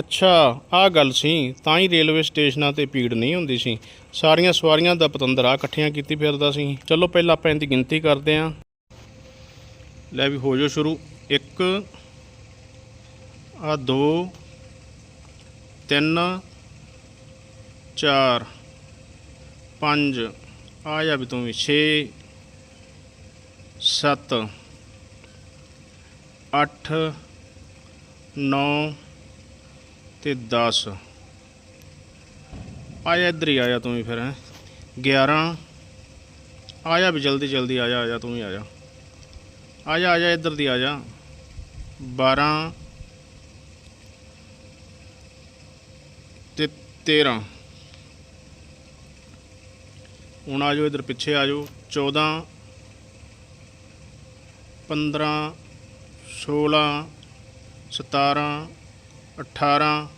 ਅੱਛਾ, ਆਹ ਗੱਲ ਸੀ। ਤਾਂ ਹੀ ਰੇਲਵੇ ਸਟੇਸ਼ਨਾਂ ਤੇ ਭੀੜ ਨਹੀਂ ਹੁੰਦੀ ਸੀ। ਸਾਰੀਆਂ ਸਵਾਰੀਆਂ ਦਾ ਪਤੰਦਰ ਇਕੱਠੀਆਂ ਕੀਤੀ ਫਿਰਦਾ ਸੀ। ਚਲੋ ਪਹਿਲਾਂ ਆਪਾਂ ਇਹਦੀ ਗਿਣਤੀ ਕਰਦੇ ਆਂ ਲੈ ਵੀ ਹੋ ਜਾਓ ਸ਼ੁਰੂ। 1 ਆ 2 3 4 5 ਆ ਜਾ ਵੀ ਤੂੰ ਵੀ 6 7 8 9 ਤੇ 10 ਆਇਆ ਇੱਧਰ ਹੀ ਆਇਆ ਤੂੰ ਵੀ ਫਿਰ, ਹੈਂ। 11 ਆਇਆ ਵੀ ਜਲਦੀ ਜਲਦੀ ਆਇਆ ਆਇਆ ਤੂੰ ਵੀ ਆਇਆ। ਆਇਆ ਆਇਆ ਇੱਧਰ ਦੀ ਆਇਆ। 12 ਤੇ 13 ਹੁਣ ਆ ਜਾਓ ਇੱਧਰ ਪਿੱਛੇ, ਆ ਜਾਓ। 14 15 16 17 18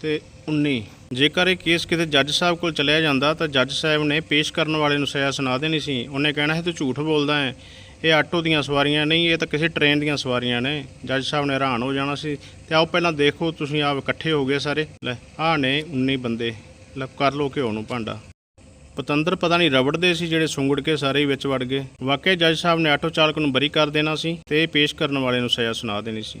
ਤੇ 19 ਜੇਕਰ ਇਹ ਕੇਸ ਕਿਤੇ ਜੱਜ ਸਾਹਿਬ ਕੋਲ ਚਲਿਆ ਜਾਂਦਾ ਤਾਂ ਜੱਜ ਸਾਹਿਬ ਨੇ ਪੇਸ਼ ਕਰਨ ਵਾਲੇ ਨੂੰ ਸਜ਼ਾ ਸੁਣਾ ਦੇਣੀ ਸੀ। ਉਹਨੇ ਕਹਿਣਾ ਸੀ ਤੂੰ ਝੂਠ ਬੋਲਦਾ ਹੈ। ਇਹ ਆਟੋ ਦੀਆਂ ਸਵਾਰੀਆਂ ਨਹੀਂ, ਇਹ ਤਾਂ ਕਿਸੇ ਟ੍ਰੇਨ ਦੀਆਂ ਸਵਾਰੀਆਂ ਨੇ। ਜੱਜ ਸਾਹਿਬ ਨੇ ਹੈਰਾਨ ਹੋ ਜਾਣਾ ਸੀ। ਤੇ ਆਓ ਪਹਿਲਾਂ ਦੇਖੋ, ਤੁਸੀਂ ਆਪ ਇਕੱਠੇ ਹੋ ਗਏ ਸਾਰੇ। ਲੈ, ਆਹ ਨੇ 19 ਬੰਦੇ। ਲੈ, ਕਰ ਲੋ ਘਿਓ ਨੂੰ ਭਾਂਡਾ। ਪਤੰਦਰ ਪਤਾ ਨਹੀਂ ਰਬੜ ਦੇ ਸੀ ਜਿਹੜੇ ਸੁੰਗੜ ਕੇ ਸਾਰੇ ਹੀ ਵਿੱਚ ਵੜ ਗਏ। ਵਾਕਿਆ ਜੱਜ ਸਾਹਿਬ ਨੇ ਆਟੋ ਚਾਲਕ ਨੂੰ ਬਰੀ ਕਰ ਦੇਣਾ ਸੀ ਤੇ ਪੇਸ਼ ਕਰਨ ਵਾਲੇ ਨੂੰ ਸਜ਼ਾ ਸੁਣਾ ਦੇਣੀ ਸੀ।